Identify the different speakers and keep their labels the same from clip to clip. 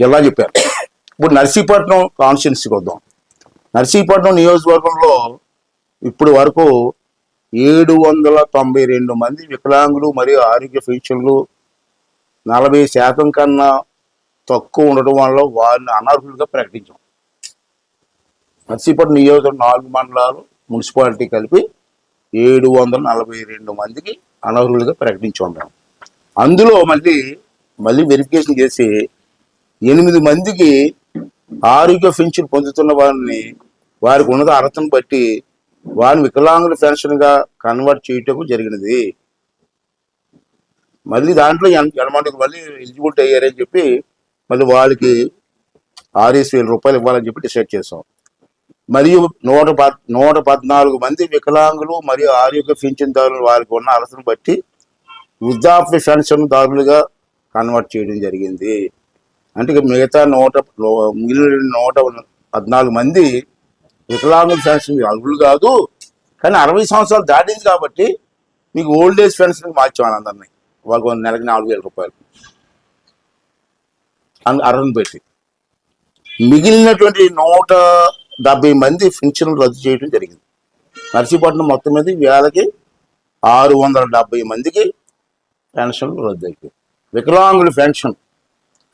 Speaker 1: జిల్లా చెప్పారు. ఇప్పుడు నర్సీపట్నం కాన్స్టిట్యున్సీకి వద్దాం. నర్సీపట్నం నియోజకవర్గంలో ఇప్పుడు వరకు ఏడు వందల తొంభై రెండు మంది వికలాంగులు మరియు ఆరోగ్య ఫీచర్లు నలభై శాతం కన్నా తక్కువ ఉండడం వల్ల వారిని అనర్హులుగా ప్రకటించాం. నర్సీపట్నం నియోజకవర్గం నాలుగు మండలాలు మున్సిపాలిటీ కలిపి ఏడు వందల నలభై రెండు మందికి అనర్హులుగా ప్రకటించి ఉన్నాం. అందులో మళ్ళీ మళ్ళీ వెరిఫికేషన్ చేసి ఎనిమిది మందికి ఆరోగ్య పెన్షన్ పొందుతున్న వారిని వారికి ఉన్నత అర్హతను బట్టి వారిని వికలాంగుల పెన్షన్గా కన్వర్ట్ చేయటం జరిగినది. మళ్ళీ దాంట్లో ఎనమంటికి మళ్ళీ ఎలిజిబిలిటీ అయ్యారని చెప్పి మళ్ళీ వాళ్ళకి ఆరేసి వేల రూపాయలు ఇవ్వాలని చెప్పి డిసైడ్ చేసాం మరియు నూట పద్ నూట పద్నాలుగు మంది వికలాంగులు మరియు ఆరోగ్య పింఛన్దారులు వారికి ఉన్న అర్హతను బట్టి వృద్ధాప్య పెన్షన్దారులుగా కన్వర్ట్ చేయడం జరిగింది. అంటే మిగతా నూట మిగిలిన నూట పద్నాలుగు మంది వికలాంగుల శాస్త్రం అర్హులు కాదు కానీ అరవై సంవత్సరాలు దాటింది కాబట్టి మీకు ఓల్డ్ ఏజ్ పెన్షన్కి మార్చాను అందరినీ. వాళ్ళకు నెలకి నాలుగు వేల రూపాయలు. అన్- అర్హను పెట్టి. మిగిలినటువంటి నూట డెబ్బై మంది పెన్షన్లు రద్దు చేయడం జరిగింది. నర్సీపట్నం మొత్తం మీద వేలకి ఆరు వందల డెబ్బై మందికి పెన్షన్లు రద్దు అయిపోయింది వికలాంగుల పెన్షన్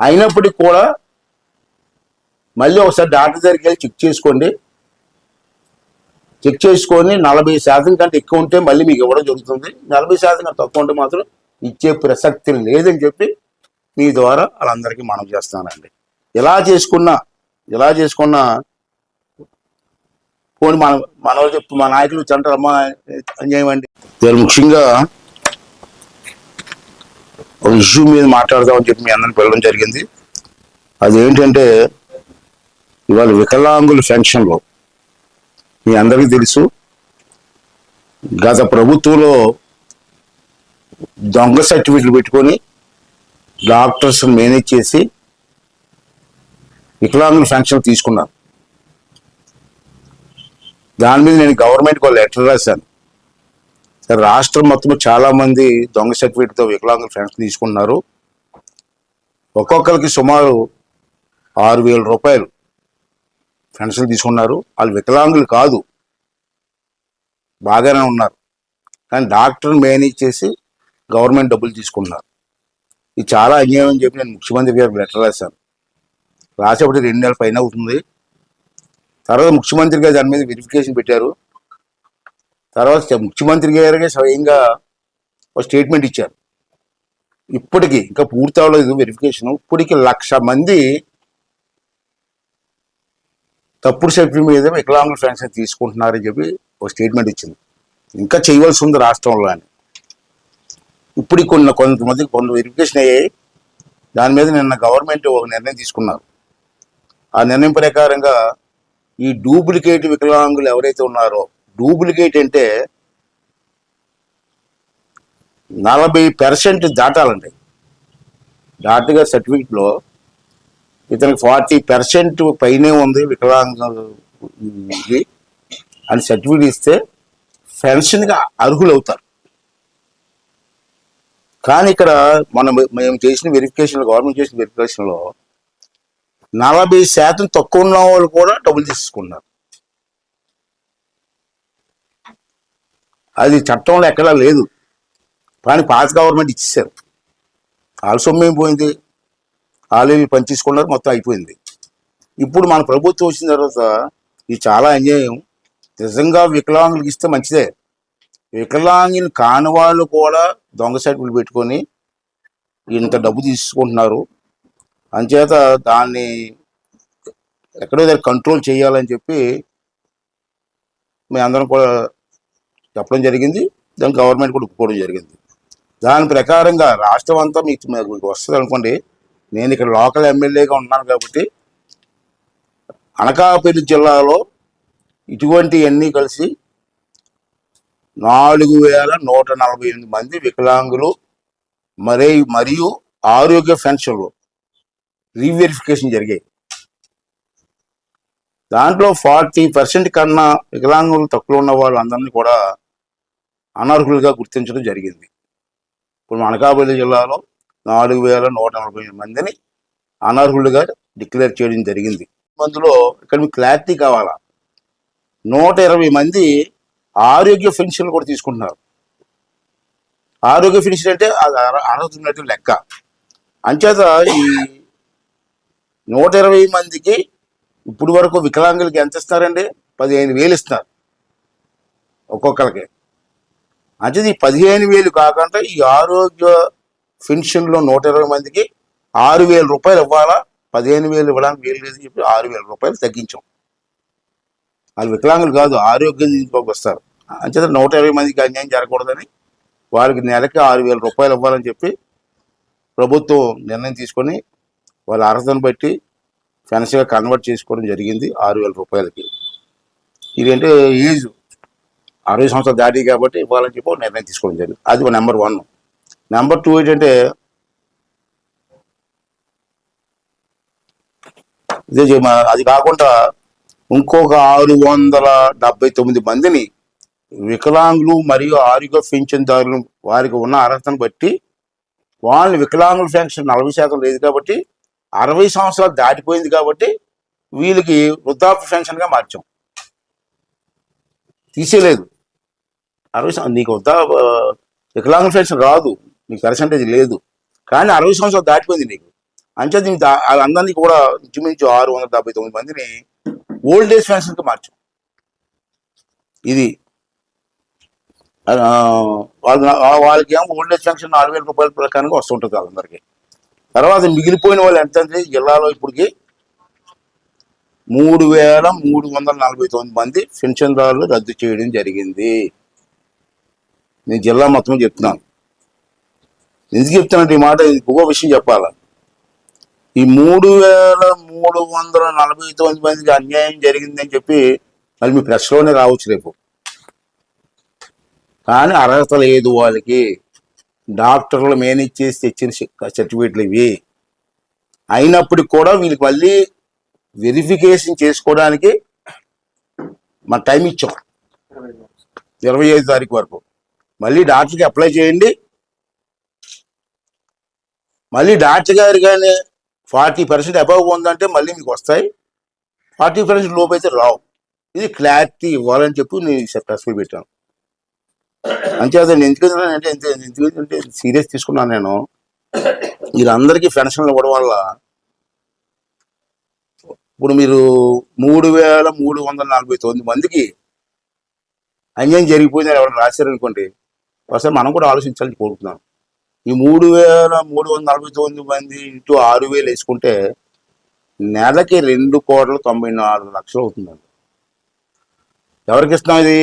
Speaker 1: అయినప్పటికీ కూడా మళ్ళీ ఒకసారి డాక్టర్ దగ్గరికి వెళ్ళి చెక్ చేసుకోండి. చెక్ చేసుకొని నలభై శాతం కంటే ఎక్కువ ఉంటే మళ్ళీ మీకు ఇవ్వడం జరుగుతుంది. నలభై శాతం కంటే తక్కువ ఉంటే మాత్రం ఇచ్చే ప్రసక్తి లేదని చెప్పి మీ ద్వారా వాళ్ళందరికీ మనం చేస్తానండి ఎలా చేసుకున్నా ఎలా చేసుకున్నా పోనీ మన మన చెప్పు మా నాయకులు చెంటారు అని అన్యాయం అండి ముఖ్యంగా ఒక ఇష్యూ మీద మాట్లాడదామని చెప్పి మీ అందరిని పిలవడం జరిగింది. అదేంటంటే ఇవాళ వికలాంగుల పెన్షన్లో మీ అందరికీ తెలుసు. గత ప్రభుత్వంలో దొంగ సర్టిఫికెట్లు పెట్టుకొని డాక్టర్స్ మేనేజ్ చేసి వికలాంగుల పెన్షన్ తీసుకున్నాను దాని మీద నేను గవర్నమెంట్కి ఒక లెటర్ రాశాను. సరే రాష్ట్రం మొత్తం చాలా మంది దొంగ సర్టిఫికేట్తో వికలాంగుల ఫ్రెండ్స్ తీసుకున్నారు ఒక్కొక్కరికి సుమారు ఆరు వేల రూపాయలు పెన్షన్ తీసుకున్నారు. వాళ్ళు వికలాంగులు కాదు. బాగానే ఉన్నారు. కానీ డాక్టర్ మేనేజ్ చేసి గవర్నమెంట్ డబ్బులు తీసుకున్నారు ఇది చాలా అన్యాయం అని చెప్పి నేను ముఖ్యమంత్రి గారికి లెటర్ రాశాను. రాసేపటి రెండు నెలల పైన అవుతుంది. తర్వాత ముఖ్యమంత్రి గారు దాని మీద వెరిఫికేషన్ పెట్టారు. తర్వాత ముఖ్యమంత్రి గారే స్వయంగా ఒక స్టేట్మెంట్ ఇచ్చారు. ఇప్పటికి ఇంకా పూర్తి అవ్వలేదు వెరిఫికేషన్ ఇప్పటికి లక్ష మంది తప్పుడు సభ్యుల మీద వికలాంగుల ఫ్యాన్షన్ తీసుకుంటున్నారని చెప్పి ఒక స్టేట్మెంట్ ఇచ్చింది. ఇంకా చేయవలసి ఉంది రాష్ట్రంలో అని. ఇప్పుడు కొన్ని కొంతమంది కొంత వెరిఫికేషన్ అయ్యాయి. దాని మీద నిన్న గవర్నమెంట్ ఒక నిర్ణయం తీసుకున్నారు. ఆ నిర్ణయం ప్రకారంగా ఈ డూప్లికేట్ వికలాంగులు ఎవరైతే ఉన్నారో డూప్లికేట్ అంటే నలభై పర్సెంట్ దాటాలండి. డాక్టర్ సర్టిఫికెట్లో ఇతనికి ఫార్టీ పర్సెంట్ పైనే ఉంది వికలాంగులు ఇది అని సర్టిఫికెట్ ఇస్తే పెన్షన్గా అర్హులు అవుతారు కానీ ఇక్కడ మనం మేము చేసిన వెరిఫికేషన్ గవర్నమెంట్ చేసిన వెరిఫికేషన్లో నలభై శాతం తక్కువ ఉన్న వాళ్ళు కూడా డబ్బులు తీసుకున్నారు అది చట్టంలో ఎక్కడా లేదు. కానీ పాత గవర్నమెంట్ ఇచ్చేసారు వాళ్ళ సొమ్మేం పోయింది? వాళ్ళు పని తీసుకున్నారు మొత్తం అయిపోయింది. ఇప్పుడు మన ప్రభుత్వం వచ్చిన తర్వాత ఇది చాలా అన్యాయం. నిజంగా వికలాంగులకు ఇస్తే మంచిదే. వికలాంగిని కాని వాళ్ళు కూడా దొంగ సర్టిఫికెట్ పెట్టుకొని ఇంత డబ్బు తీసుకుంటున్నారు. అంచేత దాన్ని ఎక్కడో దగ్గర కంట్రోల్ చేయాలని చెప్పి మేము అందరం కూడా చెప్పడం జరిగింది. దాని గవర్నమెంట్ కూడా ఒప్పుకోవడం జరిగింది. దాని ప్రకారంగా రాష్ట్రం అంతా మీకు మీకు వస్తుంది అనుకోండి. నేను ఇక్కడ లోకల్ ఎమ్మెల్యేగా ఉన్నాను కాబట్టి అనకాపల్లి జిల్లాలో ఇటువంటివన్నీ కలిసి నాలుగు వేల నూట నలభై ఎనిమిది మంది వికలాంగులు మరే మరియు ఆరోగ్య పెన్షన్లు రీవెరిఫికేషన్ జరిగాయి. దాంట్లో ఫార్టీ పర్సెంట్ కన్నా వికలాంగులు తక్కువ ఉన్న వాళ్ళందరినీ కూడా అనర్హులుగా గుర్తించడం జరిగింది. ఇప్పుడు అనకాపల్లి జిల్లాలో నాలుగు వేల నూట నలభై మందిని అనర్హులుగా డిక్లేర్ చేయడం జరిగింది. అందులో ఇక్కడ మీకు క్లారిటీ కావాలా? నూట ఇరవై మంది ఆరోగ్య పెన్షన్లు కూడా తీసుకుంటున్నారు. ఆరోగ్య పెన్షన్ అంటే అది అర్హత ఉన్నట్టు లెక్క. అంచేత ఈ నూట ఇరవై మందికి ఇప్పుడు వరకు వికలాంగులకి ఎంత ఇస్తున్నారండి పదిహేను వేలు ఇస్తున్నారు ఒక్కొక్కరికి అంటే ఈ పదిహేను వేలు కాకుండా ఈ ఆరోగ్య పెన్షన్లో నూట ఇరవై మందికి ఆరు వేల రూపాయలు ఇవ్వాలా? పదిహేను వేలు ఇవ్వడానికి వేలు లేదు చెప్పి ఆరు వేల రూపాయలు తగ్గించాం. వాళ్ళు వికలాంగులు కాదు ఆరోగ్యం దీంట్లోకి వస్తారు. అంచేత నూట ఇరవై మందికి అన్యాయం జరగకూడదని వాళ్ళకి నెలకి ఆరు వేల రూపాయలు ఇవ్వాలని చెప్పి ప్రభుత్వం నిర్ణయం తీసుకొని వాళ్ళ అర్హతను బట్టి ఫెన్స్గా కన్వర్ట్ చేసుకోవడం జరిగింది ఆరు వేల రూపాయలకి. ఇదేంటే ఏజ్ అరవై సంవత్సరాలు దాటి కాబట్టి ఇవ్వాలని చెప్పి నిర్ణయం తీసుకోవడం జరిగింది. అది నెంబర్ వన్ నెంబర్ టూ ఏంటంటే ఇదే అది కాకుండా ఇంకొక ఆరు వందల డెబ్బై తొమ్మిది మందిని వికలాంగులు మరియు ఆరోగ్య పెన్షన్దారులు వారికి ఉన్న అర్హతను బట్టి వాళ్ళని వికలాంగుల పెన్షన్ నలభై శాతం లేదు కాబట్టి అరవై సంవత్సరాలు దాటిపోయింది కాబట్టి వీళ్ళకి వృద్ధాప్య పెన్షన్గా మార్చాం. తీసేయలేదు. అరవై నీకు వద్ద? వికలాంగ పెన్షన్ రాదు. నీకు పర్సంటేజ్ లేదు. కానీ అరవై సంవత్సరాలు దాటిపోయింది నీకు. అంతే దీనికి దా- కూడా ఇంచుమించు ఆరు వందల డెబ్బై తొమ్మిది మందిని ఓల్డ్ ఏజ్ పెన్షన్కి మార్చు. ఇది. వాళ్ళు వాళ్ళ వాళ్ళకి ఏమో ఓల్డ్ ఏజ్ పెన్షన్ నాలుగు వేల రూపాయల ప్రకారంగా వస్తుంటుంది వాళ్ళందరికీ. తర్వాత మిగిలిపోయిన వాళ్ళు ఎంత జిల్లాలో ఇప్పటికి మూడు వేల మూడు వందల నలభై తొమ్మిది మంది పెన్షన్దారులు రద్దు చేయడం జరిగింది. నేను జిల్లా మొత్తం చెప్తున్నాను. ఎందుకు చెప్తానంటే ఈ మాట ఇంకో విషయం చెప్పాల? ఈ మూడు వేల మూడు వందల నలభై తొమ్మిది మందికి అన్యాయం జరిగిందని చెప్పి మళ్ళీ మీ ప్రెస్లోనే రావచ్చు రేపు. కానీ అర్హత లేదు వాళ్ళకి. డాక్టర్లు మేనేజ్ చేసి తెచ్చిన సర్టిఫికేట్లు ఇవి. అయినప్పటికి కూడా వీళ్ళకి మళ్ళీ వెరిఫికేషన్ చేసుకోవడానికి మన టైం ఇచ్చాం. ఇరవై ఐదు తారీఖు వరకు. మళ్ళీ డాక్టర్కి అప్లై చేయండి. మళ్ళీ డాక్టర్ గారు కానీ ఫార్టీ పర్సెంట్ అబవ్ ఉందంటే మళ్ళీ మీకు వస్తాయి. ఫార్టీ పర్సెంట్ లోపు అయితే రావు. ఇది క్లారిటీ ఇవ్వాలని చెప్పి నేను ప్రెస్ పెట్టాను. అంచేత నేను ఎందుకంటే ఎందుకంటే సీరియస్ తీసుకున్నాను నేను. వీళ్ళందరికీ పెన్షన్లు ఇవ్వడం వల్ల ఇప్పుడు మీరు మూడు వేల మూడు వందల నలభై తొమ్మిది మందికి అన్యాయం జరిగిపోయిందని ఎవరు రాశారనుకోండి ఒకసారి మనం కూడా ఆలోచించాలని కోరుతున్నాను ఈ మూడు వేల మూడు వందల నలభై తొమ్మిది మంది ఇంటూ ఆరు వేలు వేసుకుంటే నెలకి రెండు కోట్ల తొంభై నాలుగు లక్షలు అవుతుందండి. ఎవరికి ఇస్తున్నాం ఇది?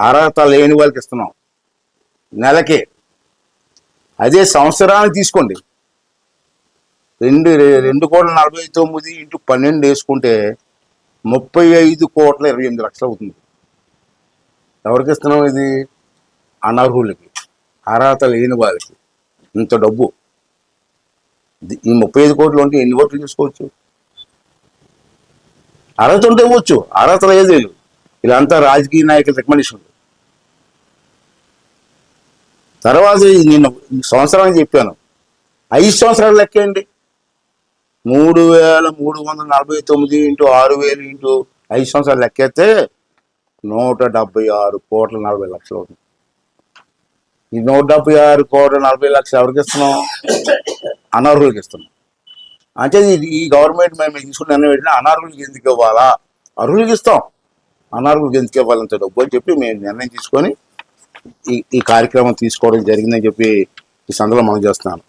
Speaker 1: అర్హత లేని వాళ్ళకి ఇస్తున్నాం. నెలకి. అదే సంవత్సరానికి తీసుకోండి. రెండు రెండు కోట్ల నలభై తొమ్మిది ఇంటూ పన్నెండు వేసుకుంటే ముప్పై ఐదు కోట్ల ఇరవై ఎనిమిది లక్షలు అవుతుంది. ఎవరికి ఇస్తున్నాం ఇది? అనర్హులకి అర్హత లేని వాళ్ళకి ఇంత డబ్బు. ఈ ముప్పై ఐదు కోట్లు ఉంటే ఎన్ని ఓట్లు తీసుకోవచ్చు? అర్హత ఉంటే ఇవ్వచ్చు. అర్హత లేదు. వీళ్ళు వీళ్ళంతా రాజకీయ నాయకుల రికమెండేషన్ తర్వాత నేను సంవత్సరానికి చెప్పాను. ఐదు సంవత్సరాలు లెక్కేయండి మూడు వేల మూడు వందల నలభై తొమ్మిది ఇంటూ ఆరు వేలు ఇంటూ ఐదు సంవత్సరాలు లెక్కేస్తే నూట డెబ్బై ఆరు కోట్ల నలభై లక్షలు అవుతుంది. ఈ నూట డెబ్బై ఆరు కోట్ల నలభై లక్షలు ఎవరికి ఇస్తున్నాం? అనర్హులకి ఇస్తున్నాం. అంటే ఇది ఈ గవర్నమెంట్ మేము తీసుకున్న నిర్ణయం పెట్టినా అనర్హులకి ఎందుకు ఇవ్వాలా? అర్హులకి ఇస్తాం. అనర్హులకి ఎందుకు ఇవ్వాలంత డబ్బు అని చెప్పి మేము నిర్ణయం తీసుకొని ఈ ఈ కార్యక్రమం తీసుకోవడం జరిగిందని చెప్పి ఈ సందర్భంలో మనం చేస్తున్నాను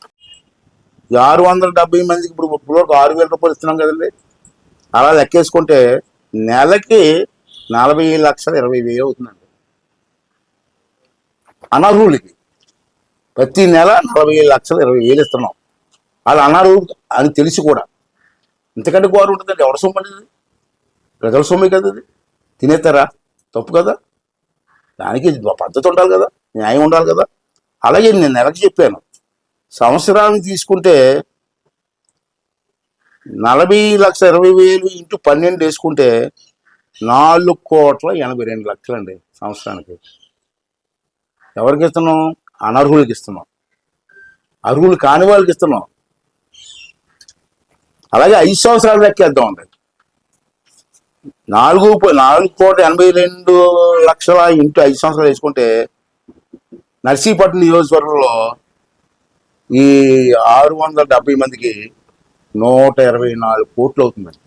Speaker 1: ఆరు వందల డెబ్బై మందికి ఇప్పుడు ఇప్పుడు ఆరు వేల రూపాయలు ఇస్తున్నాం కదండి. అలా లెక్కేసుకుంటే నెలకి నలభై లక్షల ఇరవై వేలు అవుతుందండి. అనర్హులకి ప్రతి నెల నలభై లక్షల ఇరవై వేలు ఇస్తున్నాం. వాళ్ళు అనర్హులు అని తెలిసి కూడా. ఇంతకంటే గోరు ఉంటుందండి. ఎవరి సొమ్ము అనేది ప్రజల సొమ్మే కదా అది తినేస్తారా? తప్పు కదా? దానికి పద్ధతి ఉండాలి కదా. న్యాయం ఉండాలి కదా. అలాగే నేను నెలకు చెప్పాను. సంవత్సరానికి తీసుకుంటే నలభై లక్షల ఇరవై వేలు ఇంటూ పన్నెండు వేసుకుంటే నాలుగు కోట్ల ఎనభై రెండు లక్షలు అండి సంవత్సరానికి. ఎవరికి ఇస్తున్నాం? అనర్హులకి ఇస్తున్నాం. అర్హులు కాని వాళ్ళకి ఇస్తున్నాం. అలాగే ఐదు సంవత్సరాలు లెక్కేద్దాం అండి నాలుగు నాలుగు కోట్ల ఎనభై రెండు లక్షల ఇంటూ ఐదు సంవత్సరాలు వేసుకుంటే నర్సీపట్నం నియోజకవర్గంలో ఈ ఆరు వందల డెబ్బై మందికి నూట ఇరవై నాలుగు కోట్లు అవుతుందండి.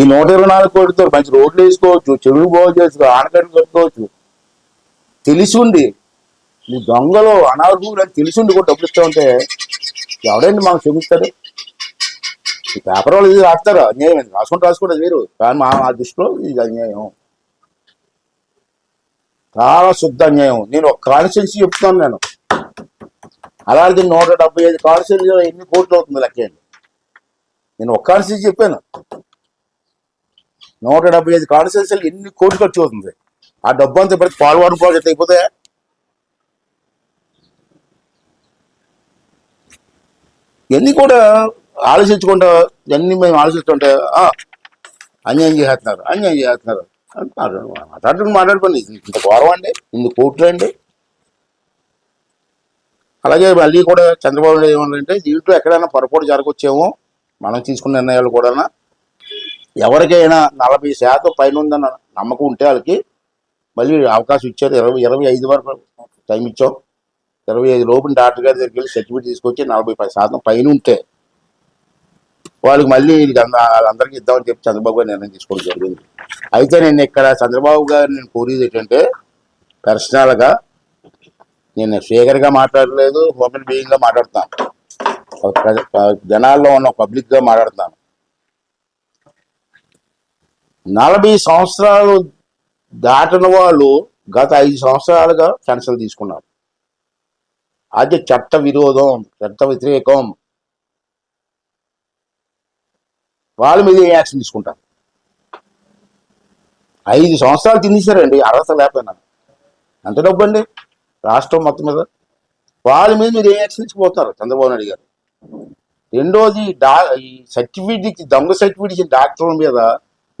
Speaker 1: ఈ నూట ఇరవై నాలుగు కోట్లతో మంచి రోడ్లు వేసుకోవచ్చు చెరువులు బాగు చేసుకోవచ్చు ఆనకట్టు కట్టుకోవచ్చు. తెలిసి ఉండి ఈ దొంగలు అనార్హులు అని తెలిసి ఉండి కూడా డబ్బులు ఇస్తా ఉంటే ఎవడండి మాకు చూపిస్తారు ఈ పేపర్ వాళ్ళు ఇది రాస్తారు? అన్యాయం రాసుకుంటూ రాసుకోవడం వేరు. కానీ మా మా దృష్టిలో ఇది అన్యాయం. చాలా శుద్ధ అన్యాయం. నేను ఒక కాన్స్టిట్యూన్సీ చెప్తాను నేను. అలాగే నూట డెబ్బై ఐదు కాన్స్టిట్యూన్సీ ఎన్ని కోట్లు అవుతుంది లెక్కేయండి నేను ఒక కాన్స్టిట్యూన్సీ చెప్పాను. నూట డెబ్బై ఐదు కాన్స్టిట్యూన్సీలు ఎన్ని కోట్లు ఖర్చు అవుతుంది? ఆ డబ్బు అంతా ప్రతి పాల్వాడు ప్రాజెక్ట్ అయిపోతే ఇవన్నీ కూడా ఆలోచించుకుంటా ఇవన్నీ మేము ఆలోచిస్తుంటే ఆ, అన్యాయం చేస్తున్నారు అన్యాయం చేస్తున్నారు. అంటున్నారు మాట్లాడుకుని మాట్లాడుకోండి. ఇంత గౌరవం అండి ఇన్ని కోట్లు అండి. అలాగే మళ్ళీ కూడా చంద్రబాబు నాయుడు ఏమన్నారంటే దీంట్లో ఎక్కడైనా పొరపాటు జరగవచ్చేమో మనం తీసుకున్న నిర్ణయాలు కూడా ఎవరికైనా నలభై శాతం పైన ఉందన్న నమ్మకం ఉంటే వాళ్ళకి మళ్ళీ అవకాశం ఇచ్చారు. ఇరవై ఇరవై ఐదు వరకు టైం ఇచ్చాం. ఇరవై ఐదు లోపు డాక్టర్ గారి దగ్గరికి వెళ్ళి సర్టిఫికేట్ తీసుకొచ్చి నలభై పది శాతం పైన ఉంటే వాళ్ళకి మళ్ళీ ఇది వాళ్ళందరికీ ఇద్దామని చెప్పి చంద్రబాబు గారు నిర్ణయం తీసుకోవడం జరిగింది. అయితే నేను ఇక్కడ చంద్రబాబు గారు నేను కోరేది ఏంటంటే పర్సనల్గా నేను స్పీకర్గా మాట్లాడలేదు హ్యూమన్ బీయింగ్గా మాట్లాడుతాను జనాల్లో ఉన్న పబ్లిక్గా మాట్లాడుతాను నలభై సంవత్సరాలు దాటిన వాళ్ళు గత ఐదు సంవత్సరాలుగా పెన్షన్ తీసుకున్నారు. అది చట్ట విరోధం చట్ట వ్యతిరేకం. వాళ్ళ మీద ఏ యాక్షన్ తీసుకుంటారు? ఐదు సంవత్సరాలు తినేశారండి అర్హత లేకపోయినా. ఎంత డబ్బు అండి రాష్ట్రం మొత్తం మీద. వాళ్ళ మీద మీరు ఏ యాక్షన్ తీసుకుపోతున్నారు చంద్రబాబు నాయుడు గారు. రెండోది డా ఈ సర్టిఫికేట్ ఇచ్చి దొంగ సర్టిఫికేట్ ఇచ్చిన డాక్టర్ల మీద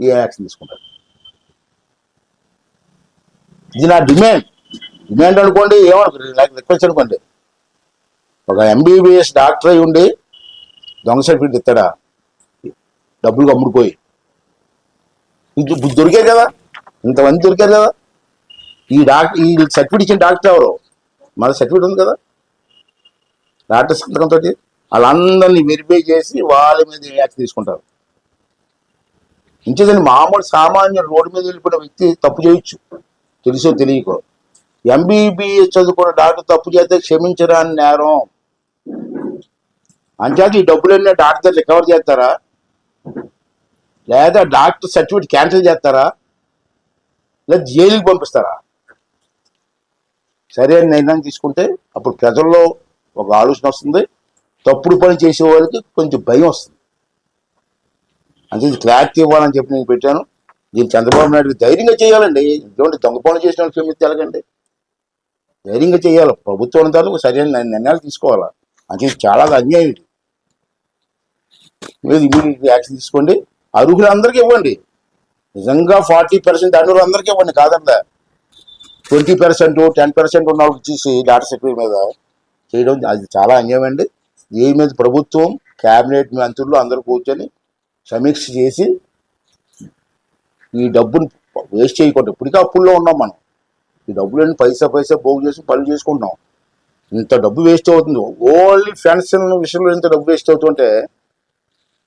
Speaker 1: ఏ యాక్షన్ తీసుకుంటారు? ఇది నా డిమాండ్. డిమాండ్ అనుకోండి ఏమనుకోండి నాకు రిక్వెస్ట్ అనుకోండి. ఒక ఎంబీబీఎస్ డాక్టర్ అయి ఉండి దొంగ సర్టిఫికేట్ ఇస్తాడా? డబ్బులు అమ్ముడుపోయి దొరికారు కదా? ఇంతమంది దొరికారు కదా? ఈ డాక్టర్ ఈ సర్టిఫికేట్ ఇచ్చిన డాక్టర్ ఎవరు? మన సర్టిఫికేట్ ఉంది కదా? డాక్టర్ సంతకంతో వాళ్ళందరినీ వెరిఫై చేసి వాళ్ళ మీద యాక్ట్ తీసుకుంటారు. ఇంకేదండి మామూలు సామాన్య రోడ్డు మీద వెళ్ళిపోయిన వ్యక్తి తప్పు చేయొచ్చు. తెలుసో తెలియకో. ఎంబీబీఎస్ చదువుకున్న డాక్టర్ తప్పు చేస్తే క్షమించరాని నేరం. అంచేత ఈ డబ్బులన్నీ డాక్టర్ రికవర్ చేస్తారా? లేదా డాక్టర్ సర్టిఫికేట్ క్యాన్సిల్ చేస్తారా? లేదా జైలుకి పంపిస్తారా? సరైన నిర్ణయం తీసుకుంటే అప్పుడు ప్రజల్లో ఒక ఆలోచన వస్తుంది. తప్పుడు పని చేసే వాళ్ళకి కొంచెం భయం వస్తుంది. అంటే ఇది క్లారిటీ ఇవ్వాలని చెప్పి నేను పెట్టాను. దీన్ని చంద్రబాబు నాయుడు ధైర్యంగా చేయాలండి. ఇటువంటి దొంగ పనులు చేసిన వాళ్ళు ఎలాగండి ధైర్యంగా చేయాలి. ప్రభుత్వం అంతా సరైన నిర్ణయాలు తీసుకోవాలి? అంటే చాలా అన్యాయం ఇది మీరు ఇమీడియట్ యాక్షన్ తీసుకోండి. అర్హులందరికీ ఇవ్వండి. నిజంగా ఫార్టీ పర్సెంట్ అర్హులందరికీ ఇవ్వండి కాదండి ట్వంటీ పర్సెంట్ టెన్ పర్సెంట్ ఉన్న వాళ్ళకి ఇచ్చేసి డాటా సెక్రటరీ మీద చేయడం అది చాలా అన్యాయం అండి. దీని మీద ప్రభుత్వం క్యాబినెట్ మంత్రులు అందరూ కూర్చొని సమీక్ష చేసి ఈ డబ్బును వేస్ట్ చేయకూడదు ఇప్పటికే అప్పుల్లో ఉన్నాం మనం. ఈ డబ్బులన్నీ పైసా పైసా పోగు చేసి పనులు చేసుకుంటున్నాం. ఇంత డబ్బు వేస్ట్ అవుతుంది. ఓన్లీ పెన్షన్ విషయంలో ఇంత డబ్బు వేస్ట్ అవుతుంటే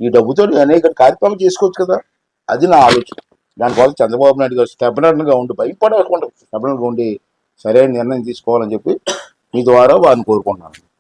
Speaker 1: ఈ డబ్బుతో అనేక కార్యక్రమాలు చేసుకోవచ్చు కదా? అది నా ఆలోచన. దానికోసం చంద్రబాబు నాయుడు గారు స్టెబనర్గా ఉండి భయపడకుండా స్టెబనర్గా ఉండి సరైన నిర్ణయం తీసుకోవాలని చెప్పి మీ ద్వారా వారిని కోరుకుంటున్నాను.